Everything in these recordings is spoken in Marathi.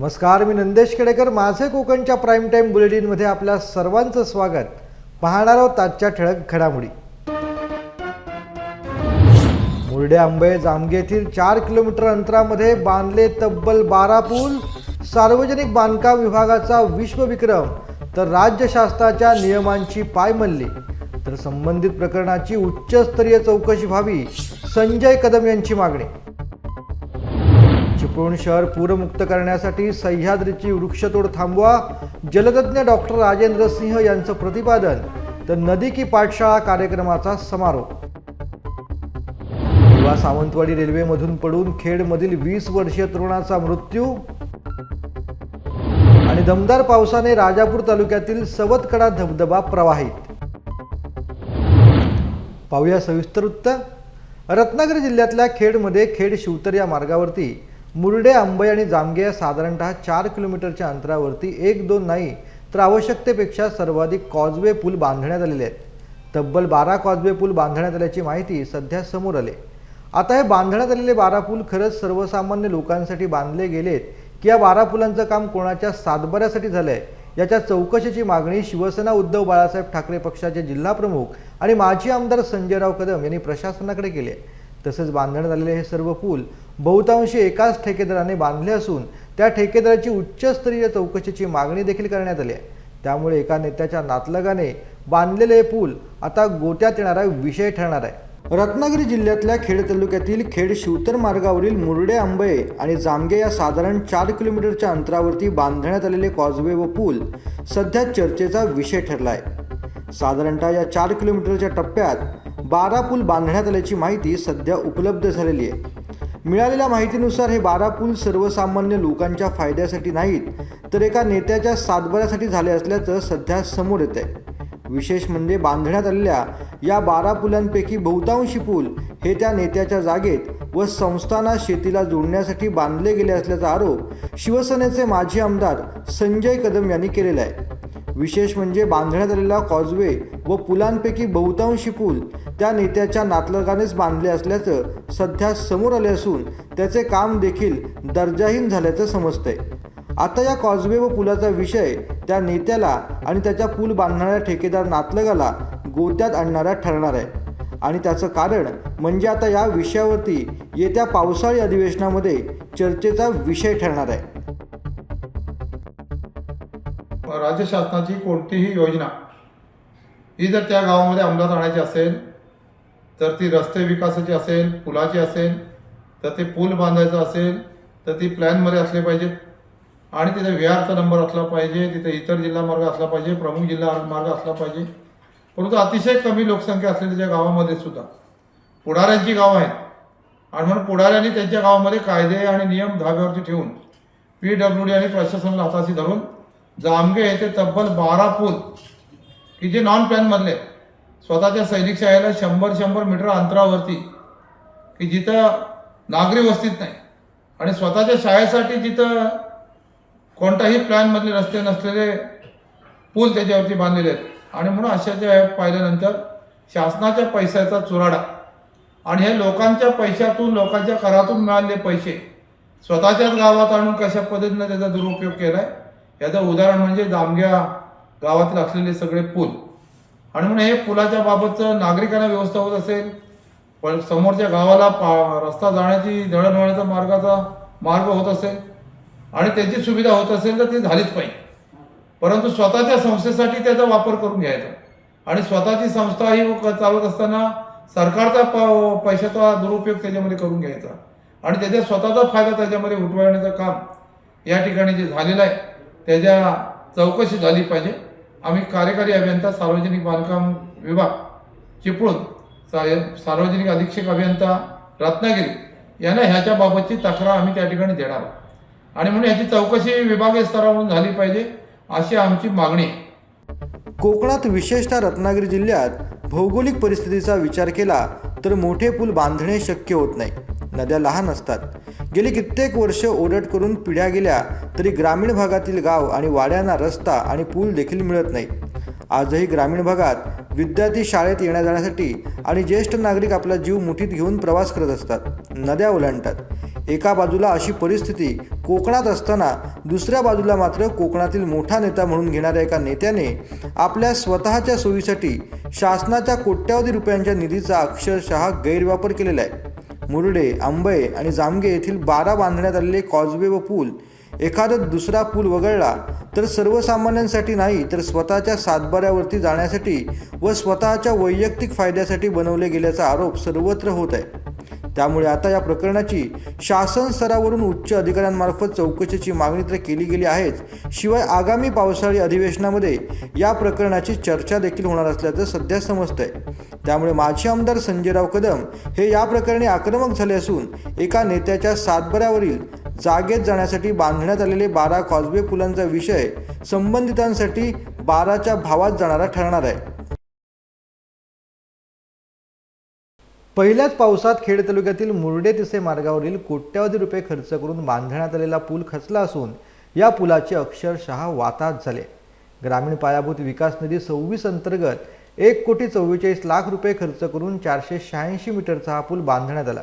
नमस्कार मी नंदेश केडेकर माझे कोकणच्या प्राईम टाईम बुलेटिनमध्ये आपल्या सर्वांचं स्वागत. पाहणार आहोत आजच्या ठळक घडामोडी. मुरडे आंबे जामगे येथील चार किलोमीटर अंतरामध्ये बांधले तब्बल बारा पूल. सार्वजनिक बांधकाम विभागाचा विश्वविक्रम तर राज्य शासनाच्या नियमांची पायमल्ली. तर संबंधित प्रकरणाची उच्चस्तरीय चौकशी व्हावी संजय कदम यांची मागणी. चिपळूण शहर पूरमुक्त करण्यासाठी सह्याद्रीची वृक्षतोड थांबवा. जलतज्ञ डॉक्टर राजेंद्र सिंह यांचं प्रतिपादन. तर नदी की पाठशाळा कार्यक्रमाचा समारोप. युवा सावंतवाडी रेल्वेमधून पडून खेडमधील वीस वर्षीय तरुणाचा मृत्यू. आणि दमदार पावसाने राजापूर तालुक्यातील सवतकडा धबधबा प्रवाहित. पाहूया सविस्तर वृत्त. रत्नागिरी जिल्ह्यातल्या खेडमध्ये खेड शिवतर या मार्गावरती मुरडे आंबई आणि जामगे या साधारणतः चार किलोमीटरच्या अंतरावरती एक दोन नाही तर आवश्यकतेपेक्षा सर्वाधिक कॉजवे पूल बांधण्यात आलेले आहेत तब्बल बारा कॉजवे पूल बांधण्यात आल्याची माहिती सध्या समोर आली आता हे बांधण्यात आलेले बारा पूल खरंच सर्वसामान्य लोकांसाठी बांधले गेलेत की या बारा पुलांचं काम कोणाच्या सातबाऱ्यासाठी झालंय याच्या चौकशीची मागणी शिवसेना उद्धव बाळासाहेब ठाकरे पक्षाचे जिल्हाप्रमुख आणि माजी आमदार संजयराव कदम यांनी प्रशासनाकडे केले आहे. तसेच बांधण्यात आलेले हे सर्व पूल बहुतांशी एकाच ठेकेदाराने बांधले असून त्या ठेकेदाराची उच्चस्तरीय चौकशीची मागणी देखील करण्यात आली आहे. त्यामुळे एका नेत्याच्या नातलगाने बांधलेले हे पूल आता गोट्यात येणारा विषय ठरणार आहे. रत्नागिरी जिल्ह्यातल्या खेड तालुक्यातील खेड शिवतर मार्गावरील मुरडे आंबे आणि जामगे या साधारण चार किलोमीटरच्या अंतरावरती बांधण्यात आलेले कॉजवे व पूल सध्या चर्चेचा विषय ठरला आहे. साधारणतः या चार किलोमीटरच्या टप्प्यात बारा पूल बांधण्यात आल्याची माहिती सध्या उपलब्ध झालेली आहे. मिळालेल्या माहितीनुसार हे बारा पूल सर्वसामान्य लोकांच्या फायद्यासाठी नाहीत तर एका नेत्याच्या सातबाऱ्यासाठी झाले असल्याचं सध्या समोर येत आहे विशेष म्हणजे बांधण्यात आलेल्या या बारा पुलांपैकी बहुतांशी पूल हे त्या नेत्याच्या जागेत व संस्थाना शेतीला जोडण्यासाठी बांधले गेले असल्याचा आरोप शिवसेनेचे माजी आमदार संजय कदम यांनी केलेला आहे. विशेष म्हणजे बांधण्यात आलेला कॉजवे व पुलांपैकी बहुतांशी पूल त्या नेत्याच्या नातलगानेच बांधले असल्याचं सध्या समोर आले असून त्याचे काम देखील दर्जाहीन झाल्याचं समजतंय. आता या कॉजवे व पुलाचा विषय त्या नेत्याला आणि त्याच्या पूल बांधणाऱ्या ठेकेदार नातलगाला गोत्यात आणणारा ठरणार आहे. आणि त्याचं कारण म्हणजे आता या विषयावरती येत्या पावसाळी अधिवेशनामध्ये चर्चेचा विषय ठरणार आहे. राज्य शासनाची कोणतीही योजना ही जर त्या गावामध्ये अंमलात आणायची असेल तर ती रस्ते विकासाची असेल पुलाची असेल तर ते पूल बांधायचं असेल तर ती प्लॅनमध्ये असले पाहिजेत आणि तिथे विहारचा नंबर असला पाहिजे तिथे इतर जिल्हा मार्ग असला पाहिजे प्रमुख जिल्हा मार्ग असला पाहिजे. परंतु अतिशय कमी लोकसंख्या असलेल्या त्या गावामध्ये सुद्धा पुढाऱ्यांची गावं आहेत. आणि म्हणून पुढाऱ्यांनी त्यांच्या गावामध्ये कायदे आणि नियम धाब्यावरती ठेवून पी डब्ल्यू डी आणि प्रशासनाला हाताशी धरून जामगे येथे तब्बल बारा पूल की जे नॉन प्लॅनमधले आहेत. स्वतःच्या सैनिक शाळेला शंभर शंभर मीटर अंतरावरती की जिथं नागरी वस्तीत नाही. आणि स्वतःच्या शाळेसाठी जिथं कोणताही प्लॅनमधले रस्ते नसलेले पूल त्याच्यावरती बांधलेले आहेत. आणि म्हणून अशाच्या पाहिल्यानंतर शासनाच्या पैशाचा चुराडा आणि हे लोकांच्या पैशातून लोकांच्या करातून मिळालेले पैसे स्वतःच्याच गावात आणून कशा पद्धतीनं त्याचा दुरुपयोग केला आहे याचं उदाहरण म्हणजे जामग्या गावातील असलेले सगळे पूल. आणि म्हणून हे पुलाच्या बाबतचं नागरिकांना व्यवस्था होत असेल पण समोरच्या गावाला पा रस्ता जाण्याची दळणवळणाचा मार्गाचा मार्ग होत असेल आणि त्याची सुविधा होत असेल तर ती झालीच पाहिजे. परंतु स्वतःच्या संस्थेसाठी त्याचा वापर करून घ्यायचा. आणि स्वतःची संस्था ही क- चालवत असताना सरकारचा प पैशाचा दुरुपयोग त्याच्यामध्ये करून घ्यायचा. आणि त्याच्या स्वतःचा फायदा त्याच्यामध्ये उठवण्याचं काम या ठिकाणी जे झालेलं आहे त्याच्या चौकशी झाली पाहिजे. आम्ही कार्यकारी अभियंता सार्वजनिक बांधकाम विभाग चिपळूण सार्वजनिक अधीक्षक अभियंता रत्नागिरी यांना ह्याच्या बाबतची तक्रार आम्ही त्या ठिकाणी देणार आहोत. आणि म्हणून ह्याची चौकशी विभागीय स्तरावरून झाली पाहिजे अशी आमची मागणी आहे. कोकणात विशेषतः रत्नागिरी जिल्ह्यात भौगोलिक परिस्थितीचा विचार केला तर मोठे पूल बांधणे शक्य होत नाही. नद्या लहान असतात. गेली कित्येक वर्ष ओढट करून पिढ्या गेल्या तरी ग्रामीण भागातील गाव आणि वाड्यांना रस्ता आणि पूल देखील मिळत नाही. आजही ग्रामीण भागात विद्यार्थी शाळेत येण्या जाण्यासाठी आणि ज्येष्ठ नागरिक आपला जीव मुठीत घेऊन प्रवास करत असतात. नद्या ओलांडतात. एका बाजूला अशी परिस्थिती कोकणात असताना दुसऱ्या बाजूला मात्र कोकणातील मोठा नेता म्हणून घेणाऱ्या एका नेत्याने आपल्या स्वतःच्या सोयीसाठी शासनाच्या कोट्यावधी रुपयांच्या निधीचा अक्षरशः गैरवापर केलेला आहे. मुरडे आंबे आणि जामगे येथील बारा बांधण्यात आलेले कॉजवे व पूल एखादा दुसरा पूल वगळला तर सर्वसामान्यांसाठी नाही तर स्वतःच्या सातबाऱ्यावरती जाण्यासाठी व स्वतःच्या वैयक्तिक फायद्यासाठी बनवले गेल्याचा आरोप सर्वत्र होत आहे. त्यामुळे आता या प्रकरणाची शासन स्तरावरून उच्च अधिकाऱ्यांमार्फत चौकशीची मागणी तर केली गेली आहेच. शिवाय आगामी पावसाळी अधिवेशनामध्ये या प्रकरणाची चर्चा देखील होणार असल्याचं सध्या समजतंय. त्यामुळे माजी आमदार संजयराव कदम हे या प्रकरणी आक्रमक झाले असून एका नेत्याच्या सातबऱ्यावरील जागेत जाण्यासाठी बांधण्यात आलेले बारा कॉजवे पुलांचा विषय संबंधितांसाठी बाराच्या भावात जाणारा ठरणार आहे. पहिल्याच पावसात खेड तालुक्यातील मुरडे तिसे मार्गावरील कोट्यावधी रुपये खर्च करून बांधण्यात आलेला पूल खचला असून या पुलाचे अक्षरशः वाताहत झाले. ग्रामीण पायाभूत विकास निधी सव्वीस अंतर्गत एक कोटी चव्वेचाळीस लाख रुपये खर्च करून चारशे शहाऐंशी मीटरचा हा पूल बांधण्यात आला.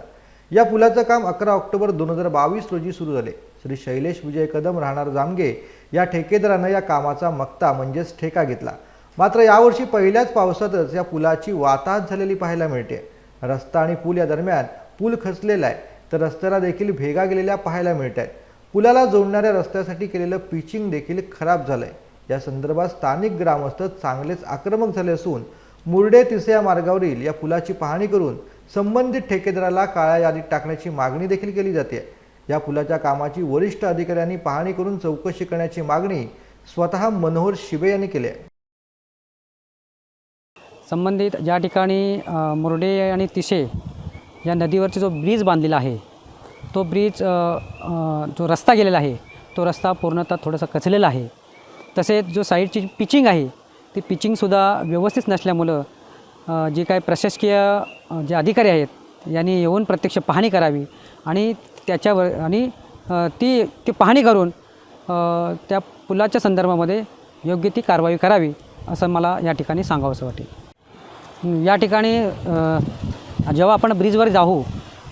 या पुलाचं काम अकरा ऑक्टोबर दोन हजार बावीस रोजी सुरू झाले. श्री शैलेश विजय कदम राहणार जामगे या ठेकेदारानं या कामाचा मक्ता म्हणजेच ठेका घेतला. मात्र यावर्षी पहिल्याच पावसातच या पुलाची वाताहत झालेली पाहायला मिळते. रस्ता आणि पूल या दरम्यान पूल खचलेला आहे. तर रस्त्याला देखील भेगा गेलेल्या पाहायला मिळत आहेत. पुलाला जोडणाऱ्या रस्त्यासाठी केलेलं पिचिंग देखील खराब झालंय. या संदर्भात स्थानिक ग्रामस्थ चांगलेच आक्रमक झाले असून मुरडे तिसऱ्या मार्गावरील या पुलाची पाहणी करून संबंधित ठेकेदाराला काळ्या यादीत टाकण्याची मागणी देखील केली जाते. या पुलाच्या कामाची वरिष्ठ अधिकाऱ्यांनी पाहणी करून चौकशी करण्याची मागणी स्वतः मनोहर शिबे यांनी केली आहे. संबंधित ज्या ठिकाणी मुरडे आणि तिशे या नदीवरचा जो ब्रिज बांधलेला आहे तो ब्रिज जो रस्ता गेलेला आहे तो रस्ता पूर्णतः थोडासा कचलेला आहे. तसेच जो साईडची पिचिंग आहे ती पिचिंगसुद्धा व्यवस्थित नसल्यामुळं जे काय प्रशासकीय जे अधिकारी आहेत यांनी येऊन प्रत्यक्ष पाहणी करावी आणि त्याच्यावर आणि ती ती पाहणी करून त्या पुलाच्या संदर्भामध्ये योग्य ती कारवाई करावी असं मला या ठिकाणी सांगावंसं वाटेल. या ठिकाणी जेव्हा आपण ब्रिजवर जाऊ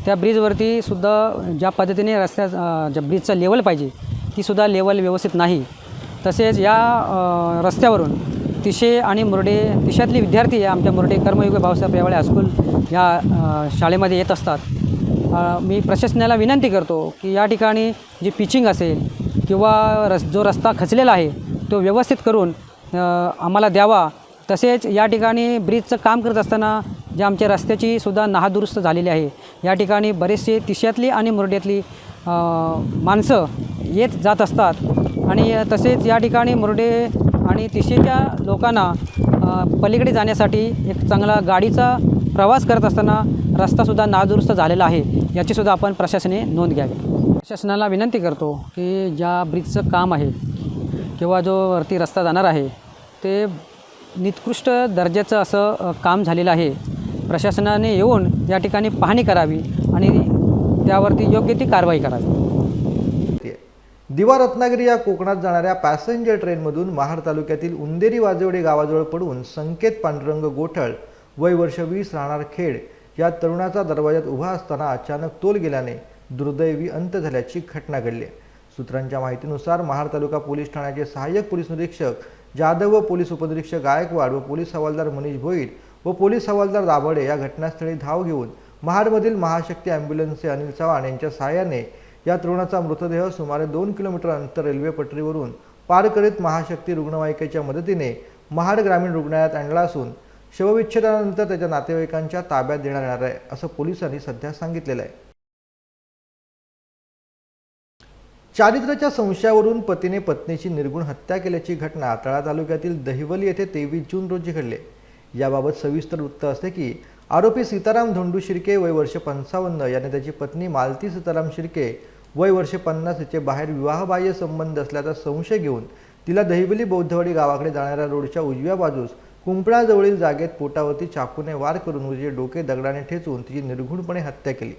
त्या ब्रिजवरती सुद्धा ज्या पद्धतीने रस्त्या ज्या ब्रिजचं लेवल पाहिजे तीसुद्धा लेवल व्यवस्थित नाही. तसेच या रस्त्यावरून तिशे आणि मुरडे तिशातले विद्यार्थी आमच्या मुरडे कर्मयुग भाऊसाहेब यावळे हायस्कूल या शाळेमध्ये येत असतात. मी प्रशासनाला विनंती करतो की या ठिकाणी जी पिचिंग असेल किंवा रस जो रस्ता खचलेला आहे तो व्यवस्थित करून आम्हाला द्यावा. तसेच या ठिकाणी ब्रिजचं काम करत असताना जे आमच्या रस्त्याची सुद्धा नाहदुरुस्त झालेली आहे. या ठिकाणी बरेचसे तिशातली आणि मुरड्यातली माणसं येत जात असतात. आणि तसेच या ठिकाणी मुरडे आणि तिशेच्या लोकांना पलीकडे जाण्यासाठी एक चांगला गाडीचा प्रवास करत असताना रस्तासुद्धा नादुरुस्त झालेला आहे. याचीसुद्धा आपण प्रशासने नोंद घ्यावी. प्रशासनाला विनंती करतो की ज्या ब्रिजचं काम आहे किंवा जो वरती रस्ता जाणार आहे ते निकृष्ट दर्जाचं असं काम झालेलं आहे. प्रशासनाने येऊन या ठिकाणी पाहणी करावी आणि त्यावरती योग्य ती कारवाई करावी. दिवा रत्नागिरी या कोकणात जाणाऱ्या पॅसेंजर ट्रेनमधून महाड तालुक्यातील उंदेरी वाजवडे गावाजवळ पडून संकेत पांडुरंग गोठळ वय वर्ष वीस राहणार खेड या तरुणाचा दरवाजात उभा असताना अचानक तोल गेल्याने दुर्दैवी अंत झाल्याची घटना घडली. सूत्रांच्या माहितीनुसार महाड तालुका पोलीस ठाण्याचे सहाय्यक पोलीस निरीक्षक जाधव व पोलीस उपनिरीक्षक गायकवाड व पोलीस हवालदार मनीष भोईर व पोलीस हवालदार दाभडे या घटनास्थळी धाव घेऊन महाडमधील महाशक्ती ॲम्ब्युलन्सचे अनिल चव्हाण यांच्या सहाय्याने या तरुणाचा मृतदेह सुमारे दोन किलोमीटर अंतर रेल्वे पटरीवरून पार करीत महाशक्ती रुग्णवाहिकेच्या मदतीने महाड ग्रामीण रुग्णालयात आणला असून शवविच्छेदनानंतर त्याच्या नातेवाईकांच्या ताब्यात देण्यात येणार आहे असं पोलिसांनी सध्या सांगितलेलं आहे. चारित्र्याच्या संशयावरून पतीने पत्नीची निर्गुण हत्या केल्याची घटना तळा तालुक्यातील दहिवली येथे तेवीस जून रोजी घडले. याबाबत सविस्तर वृत्त असते की आरोपी सीताराम धोंडू शिर्के वय वर्ष पंचावन्न याने त्याची पत्नी मालती सीताराम शिर्के वय वर्ष पन्नास हिचे बाहेर विवाहबाह्य संबंध असल्याचा संशय घेऊन तिला दहिवली बौद्धवाडी गावाकडे जाणाऱ्या रोडच्या उजव्या बाजूस कुंपणाजवळील जागेत पोटावरती चाकूने वार करून तिचे डोके दगडाने ठेचून तिची निर्घुणपणे हत्या केली.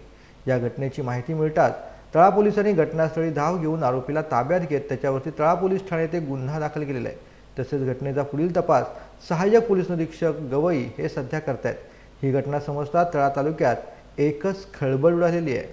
या घटनेची माहिती मिळताच तळा पोलिसांनी घटनास्थळी धाव घेऊन आरोपीला ताब्यात घेत त्याच्यावरती तळा पोलीस ठाणे येथे गुन्हा दाखल केलेला आहे. तसेच घटनेचा पुढील तपास सहाय्यक पोलीस निरीक्षक गवई हे सध्या करतायत. ही घटना समजता तळा तालुक्यात एकच खळबळ उडालेली आहे.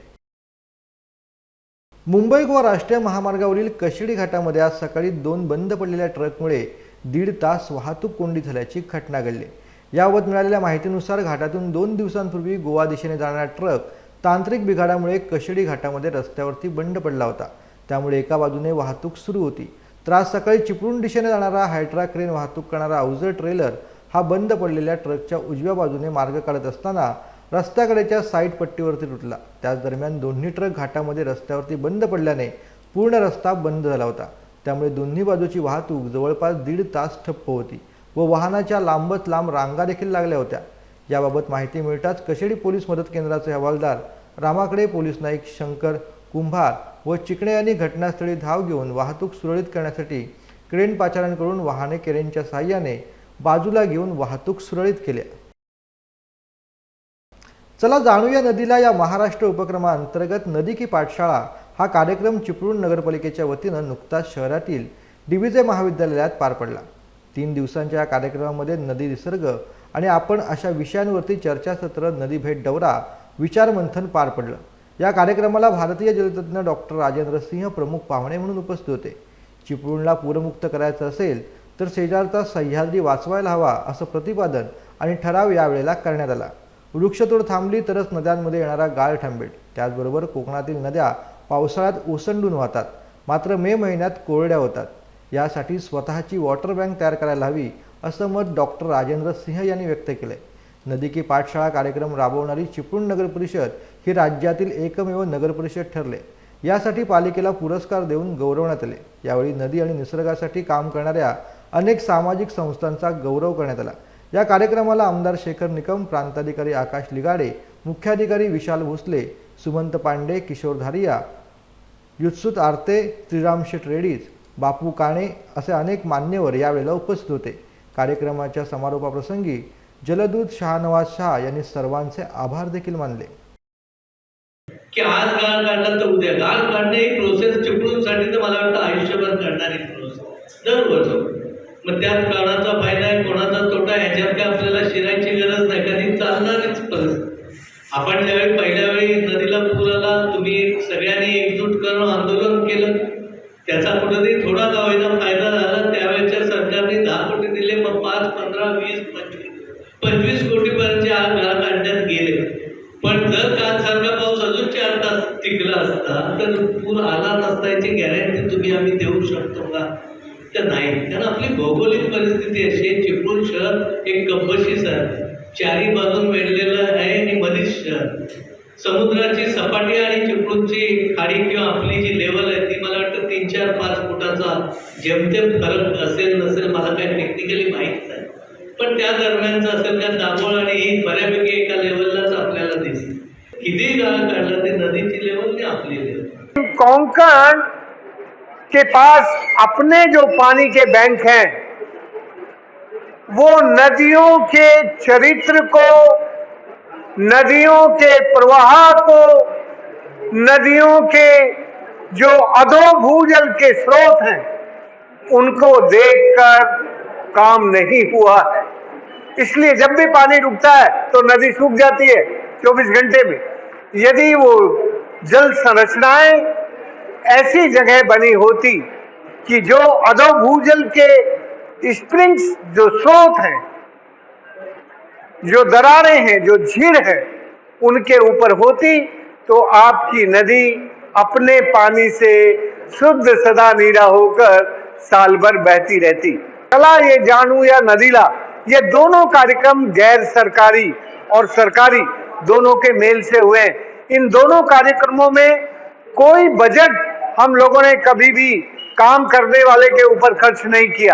मुंबई गोवा राष्ट्रीय महामार्गावरील कशिडी घाटामध्ये आज सकाळी दोन बंद पडलेल्या ट्रकमुळे दीड तास वाहतूक कोंडी झाल्याची घटना घडली. याबाबत मिळालेल्या माहितीनुसार घाटातून दोन दिवसांपूर्वी गोवा दिशेने जाणारा ट्रक तांत्रिक बिघाडामुळे कशेडी घाटामध्ये रस्त्यावरती बंद पडला होता. त्यामुळे एका बाजूने वाहतूक सुरू होती. तर आज सकाळी चिपळूण दिशेने जाणारा हायड्रा क्रेन वाहतूक करणारा अवजड ट्रेलर हा बंद पडलेल्या ट्रकच्या उजव्या बाजूने मार्ग काढत असताना रस्त्याकडेच्या साईड पट्टीवरती तुटला. त्याच दरम्यान दोन्ही ट्रक घाटामध्ये रस्त्यावरती बंद पडल्याने पूर्ण रस्ता बंद झाला होता. त्यामुळे दोन्ही बाजूची वाहतूक जवळपास दीड तास ठप्प होती व वाहनाच्या लांबच लांब रांगा देखील लागल्या होत्या. याबाबत माहिती मिळताच कशेडी पोलीस मदत केंद्राचे हवालदार रामाकडे पोलीस नाईक शंकर कुंभार व चिकणे यांनी घटनास्थळी धाव घेऊन वाहतूक सुरळीत करण्यासाठी क्रेन पाचाऱ्यांकडून वाहने क्रेनच्या साहाय्याने बाजूला घेऊन वाहतूक सुरळीत केल्या चला जाणूया नदीला या महाराष्ट्र उपक्रमाअंतर्गत नदी की पाठशाळा हा कार्यक्रम चिपळूण नगरपालिकेच्या वतीनं नुकताच शहरातील डीबीजे महाविद्यालयात पार पडला. तीन दिवसांच्या या कार्यक्रमामध्ये नदी निसर्ग आणि आपण अशा विषयांवरती चर्चासत्र नदी भेट दौरा विचारमंथन पार पडलं. या कार्यक्रमाला भारतीय जलतज्ञ डॉक्टर राजेंद्र सिंह प्रमुख पाहुणे म्हणून उपस्थित होते. चिपळूणला पूरमुक्त करायचं असेल तर शेजारचा सह्याद्री वाचवायला हवा असं प्रतिपादन आणि ठराव यावेळेला करण्यात आला. वृक्षतोड थांबली तरच नद्यांमध्ये येणारा गाळ थांबेल त्याचबरोबर कोकणातील नद्या पावसाळ्यात ओसंडून वाहतात. मात्र मे महिन्यात कोरड्या होतात. यासाठी स्वतःची वॉटर बँक तयार करायला हवी असं मत डॉक्टर राजेंद्र सिंह यांनी व्यक्त केलंय. नदी की पाठशाळा कार्यक्रम राबवणारी चिपळूण नगर परिषद ही राज्यातील एकमेव नगर परिषद ठरले. यासाठी पालिकेला पुरस्कार देऊन गौरवण्यात आले. यावेळी नदी आणि निसर्गासाठी काम करणाऱ्या अनेक सामाजिक संस्थांचा गौरव करण्यात आला. या कार्यक्रमाला आमदार शेखर निकम प्रांताधिकारी आकाश लिगाडे मुख्याधिकारी विशाल भोसले सुमंत पांडे किशोर धारिया युत्सुत आरते श्रीराम शेठ रेडीज बापू काणे असे अनेक मान्यवर यावेळेला उपस्थित होते. कार्यक्रमाच्या समारोपाप्रसंगी जलदूत शहानवाज शाह यांनी सर्वांचे आभार देखील मानले. की आज गाळ काढला तर उद्या. गाळ काढणे ही प्रोसेस चिपळूणसाठी तर मला वाटतं आयुष्यभर काढणारी प्रोसेस दरवर्षी मग त्यात काळाचा फायदा आहे कोणाचा तोटा ह्याच्यात काय आपल्याला शिरायची गरज नाही. कधी चालणारच परिस्थिती. आपण ज्यावेळी पहिल्या वेळी नदीला पुराला तुम्ही सगळ्यांनी एकजूट करून आंदोलन केलं. त्याचा कुठेतरी थोडा का होईना फायदा असता तर पूर आला नसता याची गॅरंटी तुम्ही आम्ही देऊ शकतो का? तर नाही. कारण आपली भौगोलिक परिस्थिती अशी आहे चिपळूण शहर एक कब्बशीच आहे. चारी बाजून वेढलेलं आहे आणि मधीच शहर समुद्राची सपाटी आणि चिपळूणची खाडी किंवा आपली जी लेवल आहे ती मला वाटतं तीन चार पाच फुटाचा जेमतेम फरक असेल नसेल मला काही टेक्निकली माहीत नाही. पण त्या दरम्यानचं असेल त्या दाभोळ आणि ही बऱ्यापैकी एका लेवल के पास अपने जो पानी के बैंक हैं, वो नदियों के चरित्र को, नदियों के प्रवाह को, नदियों के जो अधो भूजल के स्रोत हैं, उनको देखकर काम नहीं हुआ है। इसलिए जब भी पानी रुकता है तो नदी सूख जाती है 24 घंटे में। यदि वो जल संरचनाएँ ऐसी जगह बनी होती कि जो अधो भूजल के स्प्रिंग्स, जो स्रोत हैं, जो दरारें हैं, जो झील है, उनके ऊपर होती तो आपकी नदी अपने पानी से शुद्ध सदा नीरा होकर साल भर बहती रहती। कला ये जानू या नदीला, ये दोनों कार्यक्रम गैर सरकारी और सरकारी दोनों के मेल से हुए। इन दोनों कार्यक्रमों में कोई बजट हम लोगों ने कभी भी काम करने वाले के ऊपर खर्च नहीं किया।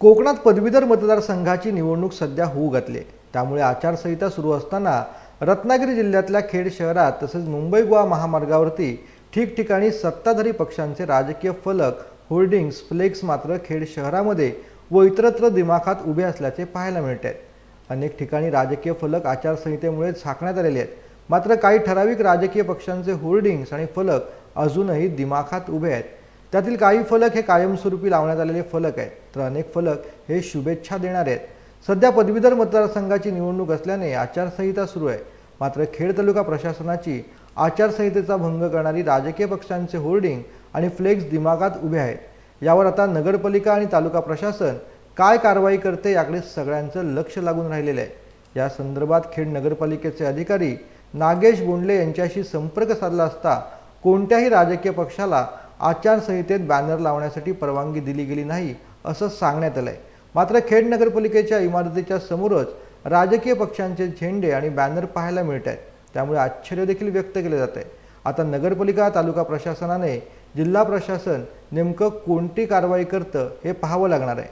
कोकणात पदवीधर मतदारसंघाची निवडणूक सध्या होऊ घातली त्यामुळे आचारसंहिता सुरू असताना रत्नागिरी जिल्ह्यातल्या खेड शहरात तसेच मुंबई गोवा महामार्गावरती ठिकठिकाणी सत्ताधारी पक्षांचे राजकीय फलक होर्डिंग्स फ्लेक्स मात्र खेड शहरामध्ये व इतरत्र दिमाखात उभे असल्याचे पाहायला मिळत. आहेत अनेक ठिकाणी राजकीय फलक आचारसंहितेमुळे झाकण्यात आलेले आहेत. मात्र काही ठराविक राजकीय पक्षांचे होर्डिंग्स आणि फलक अजूनही दिमाखात उभे आहेत. त्यातील काही फलक हे कायमस्वरूपी लावण्यात आलेले फलक आहेत. तर अनेक फलक हे शुभेच्छा देणारे आहेत. सध्या पदवीधर मतदारसंघाची निवडणूक असल्याने आचारसंहिता सुरू आहे. मात्र खेड तालुका प्रशासनाची आचारसंहितेचा भंग करणारी राजकीय पक्षांचे होर्डिंग आणि फ्लेक्स दिमागात उभे आहेत. यावर आता नगरपालिका आणि तालुका प्रशासन काय कारवाई करते याकडे सगळ्यांचं लक्ष लागून राहिलेलं आहे. या संदर्भात खेड नगरपालिकेचे अधिकारी नागेश बोंडले यांच्याशी संपर्क साधला असता कोणत्याही राजकीय पक्षाला आचारसंहितेत बॅनर लावण्यासाठी परवानगी दिली गेली नाही असं सांगण्यात आलंय. मात्र खेड नगरपालिकेच्या इमारतीच्या समोरच राजकीय पक्षांचे झेंडे आणि बॅनर पाहायला मिळत आहेत त्यामुळे आश्चर्य देखील व्यक्त केले जात आहे आता नगरपालिका तालुका प्रशासनाने जिल्हा प्रशासन नेमकं कोणती कारवाई करतं हे पाहावं लागणार आहे.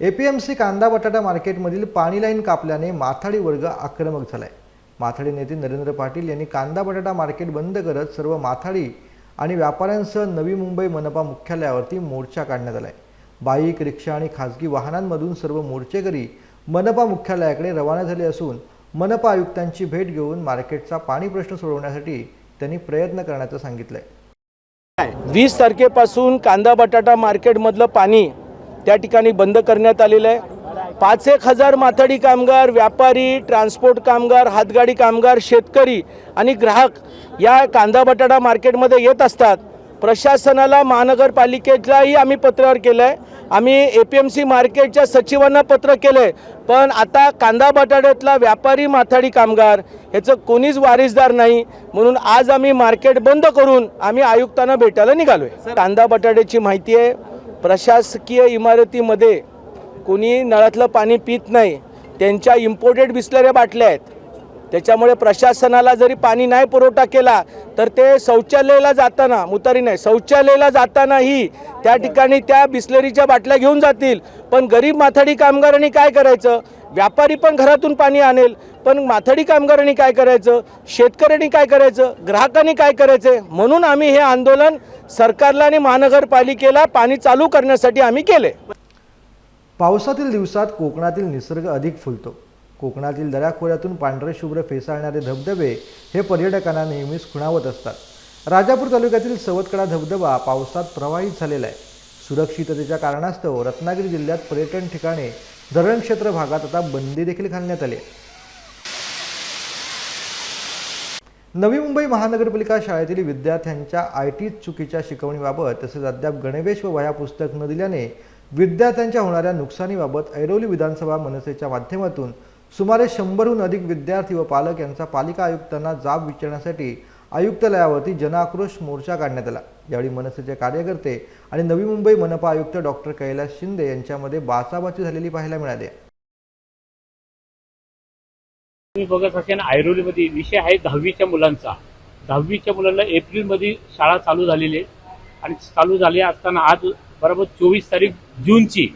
एपीएमसी कांदा बटाटा मार्केटमधील पाणी लाईन कापल्याने माथाडी वर्ग आक्रमक झालाय. माथाडी नेते नरेंद्र पाटील यांनी कांदा बटाटा मार्केट बंद करत सर्व माथाडी आणि व्यापाऱ्यांसह नवी मुंबई मनपा मुख्यालयावरती मोर्चा काढण्यात आला आहे बाईक रिक्षा आणि खासगी वाहनांमधून सर्व मोर्चेकरी मनपा मुख्यालयाकडे रवाना झाले असून मनपा आयुक्तांची भेट घेऊन मार्केटचा पाणी प्रश्न सोडवण्यासाठी त्यांनी प्रयत्न करण्याचं सांगितलंय. वीस तारखेपासून कांदा बटाटा मार्केटमधलं पाणी त्या ठिकाणी बंद करण्यात आलेलं आहे. पाच एक हजार माथाडी कामगार व्यापारी ट्रान्सपोर्ट कामगार हातगाडी कामगार शेतकरी आणि ग्राहक या कांदा बटाटा मार्केटमध्ये येत असतात. प्रशासनाला महानगरपालिकेलाही आम्ही पत्रावर केलं आहे आम्ही ए पी एम सी मार्केटच्या सचिवांना पत्र केलं आहे पण आता कांदा बटाट्यातला व्यापारी माथाडी कामगार ह्याचं कोणीच वारिसदार नाही. म्हणून आज आम्ही मार्केट बंद करून आम्ही आयुक्तांना भेटायला निघालो आहे कांदा बटाट्याची माहिती आहे प्रशासकीय इमारतीमध्ये कोणी नळातलं पाणी पित नाही त्यांच्या इम्पोर्टेड बिस्लऱ्या बाटल्या आहेत. त्याच्यामुळे प्रशासनाला जरी पाणी नाही पुरवठा केला तर ते शौचालयाला जाताना मुतारी नाही शौचालयाला जातानाही त्या ठिकाणी त्या बिस्लरीच्या बाटल्या घेऊन जातील. पण गरीब माथाडी कामगारांनी काय करायचं? व्यापारी पण घरातून पाणी आणेल पण माथाडी कामगारांनी काय करायचं? शेतकऱ्यांनी काय करायचं? ग्राहकांनी काय करायचं? म्हणून आम्ही हे आंदोलन सरकारला आणि महानगरपालिकेला पाणी चालू करण्यासाठी आम्ही केले पावसातील दिवसात कोकणातील निसर्ग अधिक फुलतो. कोकणातील दऱ्याखोऱ्यातून पांढरे शुभ्र फेसाळणारे धबधबे हे पर्यटकांना नेहमीच खुणावत असतात. राजापूर तालुक्यातील सवतकडा धबधबा पावसात प्रवाहित झालेला आहे. सुरक्षिततेच्या कारणास्तव रत्नागिरी जिल्ह्यात पर्यटन ठिकाणे धरणक्षेत्र भागात आता बंदी देखील घालण्यात आली नवी मुंबई महानगरपालिका शाळेतील विद्यार्थ्यांच्या आय टी चुकीच्या शिकवणीबाबत तसेच अद्याप गणवेश व वह्या पुस्तक न दिल्याने विद्यार्थ्यांच्या होणाऱ्या नुकसानीबाबत ऐरोली विधानसभा मनसेच्या माध्यमातून सुमारे शंभरहून अधिक विद्यार्थी व पालक यांचा पालिका आयुक्तांना जाब विचारण्यासाठी आयुक्तालयावरती जनआक्रोश मोर्चा काढण्यात आला. यावेळी मनसेचे कार्यकर्ते आणि नवी मुंबई मनपा आयुक्त डॉक्टर कैलास शिंदे यांच्यामध्ये बाचाबाची झालेली पाहायला मिळाली. तुम्ही बघत असेल ऐरोलीमध्ये विषय आहे दहावीच्या मुलांचा. दहावीच्या मुलांना एप्रिलमध्ये शाळा चालू झालेली आहे. आणि चालू झाली असताना आज बरोबर चोवीस तारीख जूनची.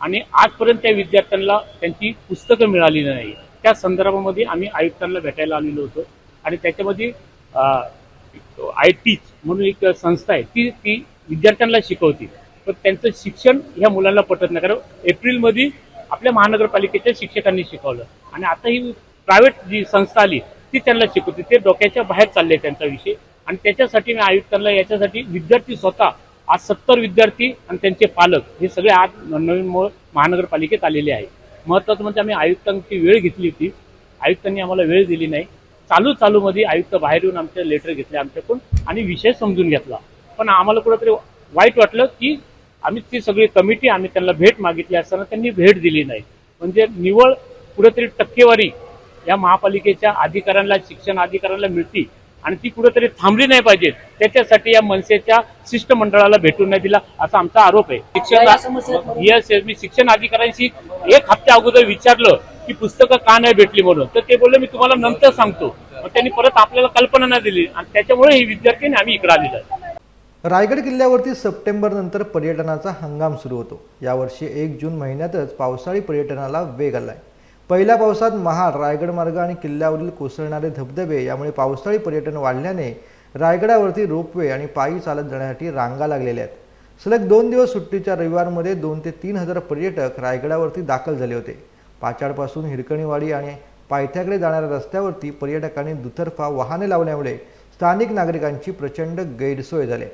आणि आजपर्यंत त्या विद्यार्थ्यांना त्यांची पुस्तकं मिळाली नाही. त्या संदर्भामध्ये आम्ही आयुक्तांना भेटायला आलेलो होतो. आणि त्याच्यामध्ये आय टीच म्हणून एक संस्था आहे ती ती विद्यार्थ्यांना शिकवते. पण त्यांचं शिक्षण ह्या मुलांना पटत नाही. कारण एप्रिलमध्ये आपल्या महानगरपालिकेच्या शिक्षकांनी शिकवलं. आणि आता ही प्रायव्हेट जी संस्था आली ती त्यांना शिकवते. ते डोक्याच्या बाहेर चालले त्यांचा विषय. आणि त्याच्यासाठी मी आयुक्तांना याच्यासाठी विद्यार्थी स्वतः आज सत्तर विद्यार्थी आणि त्यांचे पालक हे सगळे आज नवीन महानगरपालिकेत आलेले आहे महत्त्वाचं म्हणजे आम्ही आयुक्तांची वेळ घेतली होती. आयुक्तांनी आम्हाला वेळ दिली नाही. चालू चालूमध्ये आयुक्त बाहेर येऊन आमचे लेटर घेतले आमच्याकडून आणि विषय समजून घेतला. पण आम्हाला कुठंतरी वाईट वाटलं की आम्ही ती सगळी कमिटी आम्ही त्यांना भेट मागितली असताना त्यांनी भेट दिली नाही. म्हणजे निवळ कुठेतरी टक्केवारी या महापालिकेच्या अधिकाऱ्यांना शिक्षण अधिकाऱ्यांना मिळती. आणि ती कुठेतरी थांबली नाही पाहिजे. त्याच्यासाठी या मनसेच्या शिष्टमंडळाला भेटून नाही दिला असा आमचा आरोप आहे. शिक्षण येस येस मी शिक्षण अधिकाऱ्यांशी एक हप्त्या अगोदर विचारलं की पुस्तकं का नाही भेटली म्हणून. तर ते बोलले मी तुम्हाला नंतर सांगतो. मग त्यांनी परत आपल्याला कल्पना नाही दिली. आणि त्याच्यामुळे ही विद्यार्थ्यांनी आम्ही इकडे आलेलो आहे. रायगड किल्ल्यावरती सप्टेंबर नंतर पर्यटनाचा हंगाम सुरू होतो. यावर्षी एक जून महिन्यातच पावसाळी पर्यटनाला वेग आलाय. पहिल्या पावसात महाड रायगड मार्ग आणि किल्ल्यावरील कोसळणारे धबधबे यामुळे पावसाळी पर्यटन वाढल्याने रायगडावरती रोपवे आणि पायी चालत जाण्यासाठी रांगा लागलेल्या आहेत. सलग दोन दिवस सुट्टीच्या रविवारमध्ये दोन ते तीन हजार पर्यटक रायगडावरती दाखल झाले होते. पाचाडपासून हिरकणीवाडी आणि पायथ्याकडे जाणाऱ्या रस्त्यावरती पर्यटकांनी दुतर्फा वाहने लावल्यामुळे स्थानिक नागरिकांची प्रचंड गैरसोय झाली.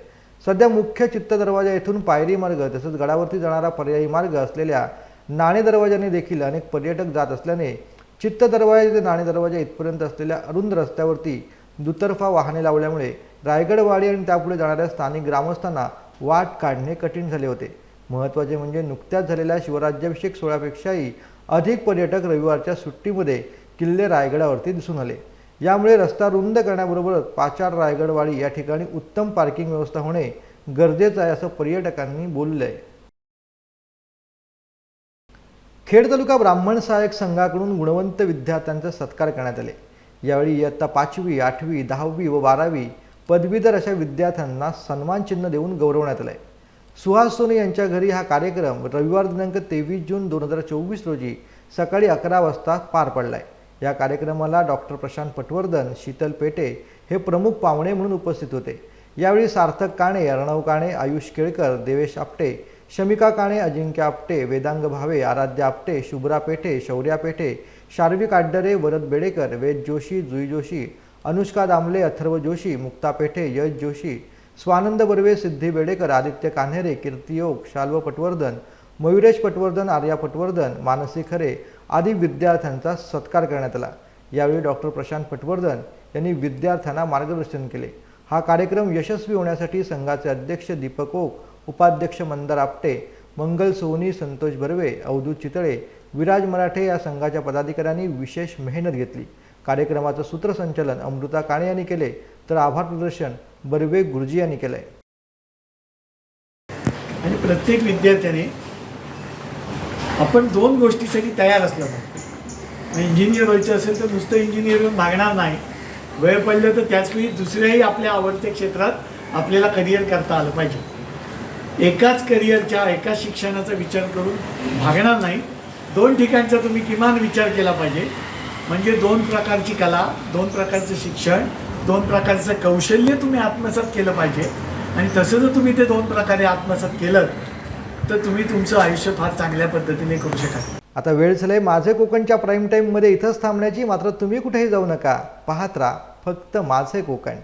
सध्या मुख्य चित्त दरवाजा येथून पायरी मार्ग तसंच गडावरती जाणारा पर्यायी मार्ग असलेल्या नाणे दरवाजाने देखील अनेक पर्यटक जात असल्याने चित्त दरवाजा ते नाणे दरवाजा इथपर्यंत असलेल्या अरुंद रस्त्यावरती दुतर्फा वाहने लावल्यामुळे रायगडवाडी आणि त्यापुढे जाणाऱ्या स्थानिक ग्रामस्थांना वाट काढणे कठीण झाले होते. महत्त्वाचे म्हणजे नुकत्याच झालेल्या शिवराज्याभिषेक सोहळ्यापेक्षाही अधिक पर्यटक रविवारच्या सुट्टीमध्ये किल्ले रायगडावरती दिसून आले. यामुळे रस्ता रुंद करण्याबरोबरच पाचार रायगडवाडी या ठिकाणी उत्तम पार्किंग व्यवस्था होणे गरजेचं आहे असं पर्यटकांनी बोललं आहे खेड तालुका ब्राह्मण सहाय्यक संघाकडून गुणवंत विद्यार्थ्यांचा सत्कार करण्यात आले. यावेळी इयत्ता पाचवी आठवी दहावी व बारावी पदवीधर अशा विद्यार्थ्यांना सन्मान चिन्ह देऊन गौरवण्यात आलंय सुहास सोने यांच्या घरी हा कार्यक्रम रविवार दिनांक तेवीस जून दोन हजार चोवीस रोजी सकाळी अकरा वाजता पार पडलाय. या कार्यक्रमाला डॉक्टर प्रशांत पटवर्धन शीतल पेटे हे प्रमुख पाहुणे म्हणून उपस्थित होते. यावेळी सार्थक काणे अर्णव काणे आयुष केळकर देवेश आपटे शमिका काणे अजिंक्य आपटे वेदांग भावे आराध्य आपटे शुभ्रा पेठे शौर्या पेठे शार्विक आड्डरे वरद बेडेकर वेद जोशी जुई जोशी अनुष्का दामले अथर्व जोशी मुक्ता पेठे यश जोशी स्वानंद बर्वे सिद्धी बेडेकर आदित्य कान्हेरे कीर्तियोग शाल्व पटवर्धन मयुरेश पटवर्धन आर्या पटवर्धन मानसी खरे आदी विद्यार्थ्यांचा सत्कार करण्यात आला. यावेळी डॉक्टर प्रशांत पटवर्धन यांनी विद्यार्थ्यांना मार्गदर्शन केले. हा कार्यक्रम यशस्वी होण्यासाठी संघाचे अध्यक्ष दीपक ओक उपाध्यक्ष मंदार आपटे मंगल सोनी संतोष बर्वे अवधूत चितळे विराज मराठे या संघाच्या पदाधिकाऱ्यांनी विशेष मेहनत घेतली. कार्यक्रमाचं सूत्रसंचलन अमृता काणे यांनी केले तर आभार प्रदर्शन बर्वे गुरुजी यांनी केलंय. आणि प्रत्येक विद्यार्थ्याने आपण दोन गोष्टीसाठी तयार असलं पाहिजे. इंजिनियर व्हायचं असेल तर नुसतं इंजिनियर मागणार नाही. वेळ पडलं तर त्याचवेळी दुसऱ्याही आपल्या आवडत्या क्षेत्रात आपल्याला करिअर करता आलं पाहिजे. एकाच करिअरच्या एकाच शिक्षणाचा विचार करून भागणार नाही. दोन ठिकाणचा तुम्ही किमान विचार केला पाहिजे. म्हणजे दोन प्रकारची कला दोन प्रकारचं शिक्षण दोन प्रकारचं कौशल्य तुम्ही आत्मसात केलं पाहिजे. आणि तसं जर तुम्ही ते दोन प्रकारे आत्मसात केलं तर तुम्ही तुमचं आयुष्य फार चांगल्या पद्धतीने करू शकाल. आता वेळ झालंय माझे कोकणच्या प्राईम टाईममध्ये इथंच थांबण्याची. मात्र तुम्ही कुठेही जाऊ नका. पाहत राहा फक्त माझे कोकण.